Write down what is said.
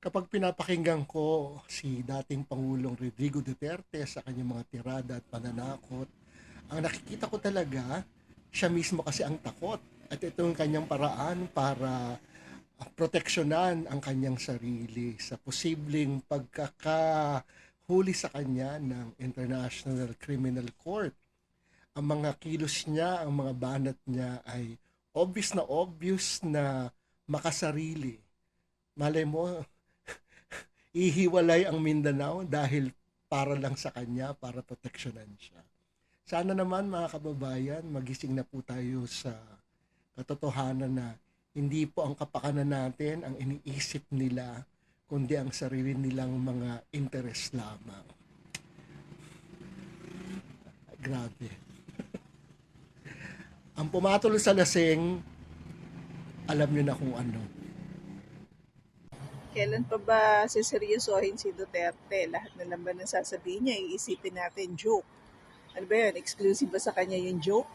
Kapag pinapakinggan ko si dating Pangulong Rodrigo Duterte sa kanyang mga tirada at pananakot, ang nakikita ko talaga, siya mismo kasi ang takot. At ito yung kanyang paraan para ah, proteksyonan ang kanyang sarili sa posibleng pagkakahuli sa kanya ng International Criminal Court. Ang mga kilos niya, ang mga banat niya ay obvious na obvious na makasarili. Malay mo, ihiwalay ang Mindanao dahil para lang sa kanya, para proteksyonan siya. Sana naman mga kababayan, magising na po tayo sa katotohanan na hindi po ang kapakanan natin ang iniisip nila, kundi ang sarili nilang mga interes lamang. Grabe. ang pumatol sa lasing, alam nyo na kung ano. Kailan pa ba siseryosohin si Duterte? Lahat na lang ba ng sasabihin niya, iisipin natin joke. Ano ba yun? Exclusive ba sa kanya yung joke?